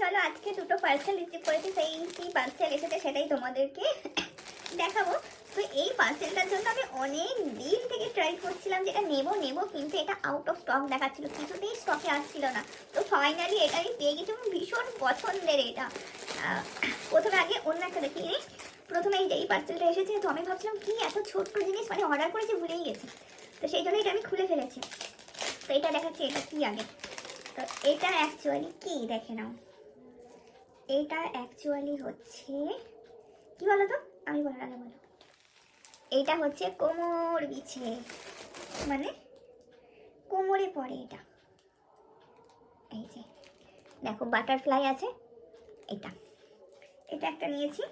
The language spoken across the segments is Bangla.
চলো আজকে দুটো পার্সেল রিসিভ করেছি, সেই কি পার্সেল এসেছে সেটাই তোমাদেরকে দেখাবো। তো এই পার্সেলটার জন্য আমি অনেক দিন থেকে ট্রাই করছিলাম যে এটা নেব নেব কিন্তু এটা আউট অফ স্টক দেখাচ্ছিল, কিছুতেই স্টকে আসছিল না। তো ফাইনালি এটা আমি পেয়ে গেছি আমার ভীষণ পছন্দের এটা। প্রথমে আগে অন্য একটা দেখি প্রথমে এই যে এই পার্সেলটা এসেছে, তো আমি ভাবছিলাম কি এত ছোট্ট জিনিস মানে অর্ডার করেছি ভুলেই গেছি। তো সেই জন্য এটা আমি খুলে ফেলেছি। তো এটা দেখাচ্ছি, এটা কি আগে? তো এটা অ্যাকচুয়ালি কি? দেখে নাও। এটা অ্যাকচুয়ালি হচ্ছে, কি বলো তো আমি বলার আগে বলো এইটা হচ্ছে কোমর বিছে মানে কোমরে পড়ে এটা। এই যে, দেখো বাটারফ্লাই আছে, এটা। এটা একটা নিয়েছি।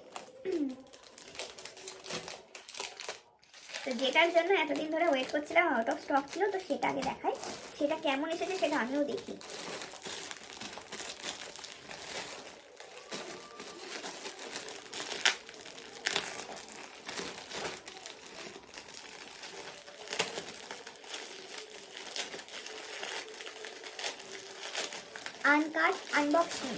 তো যেটার জন্য এতদিন ধরে ওয়েট করছিলাম আউট অফ স্টক ছিল, তো সেটা আগে দেখাই। সেটা কেমন এসেছে সেটা আমিও দেখি। Uncut, unboxing.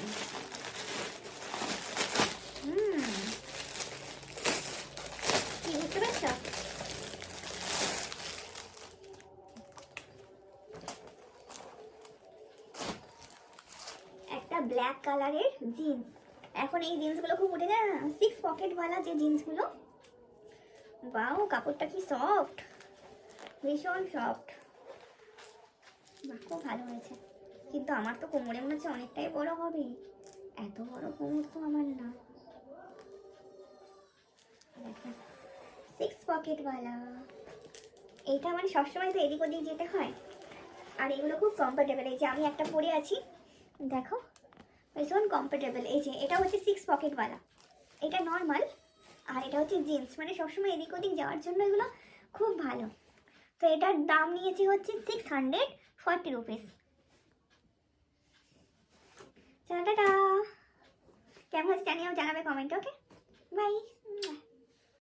কি বুঝতে পারছ? একটা ব্ল্যাক কালারের জিন্স এখন এই জিন্সগুলো খুব উঠে যায় সিক্স পকেটওয়ালা যে জিন্সগুলো বাও কাপড়টা কি সফট ভীষণ সফট খুব ভালো হয়েছে। কিন্তু আমার তো কোমরে মনে হচ্ছে অনেকটাই বড় হবে। এত বড় কোমর তো আমার না। সিক্স পকেটওয়ালা এইটা মানে সবসময় তো এদিক ওদিক যেতে হয়। আর এগুলো খুব কমফোর্টেবল এই যে আমি একটা পরে আছি, দেখো ভীষণ কমফোর্টেবল এই যে, এটা হচ্ছে সিক্স পকেটওয়ালা এটা নর্মাল আর এটা হচ্ছে জিন্স মানে সবসময় এদিক ওদিক যাওয়ার জন্য এগুলো খুব ভালো। তো এটার দাম নিয়েছি হচ্ছে সিক্স হান্ড্রেড ফর্টি রুপিস চলো টাটা। কেমন জানিও জানাবে কমেন্ট ওকে বাই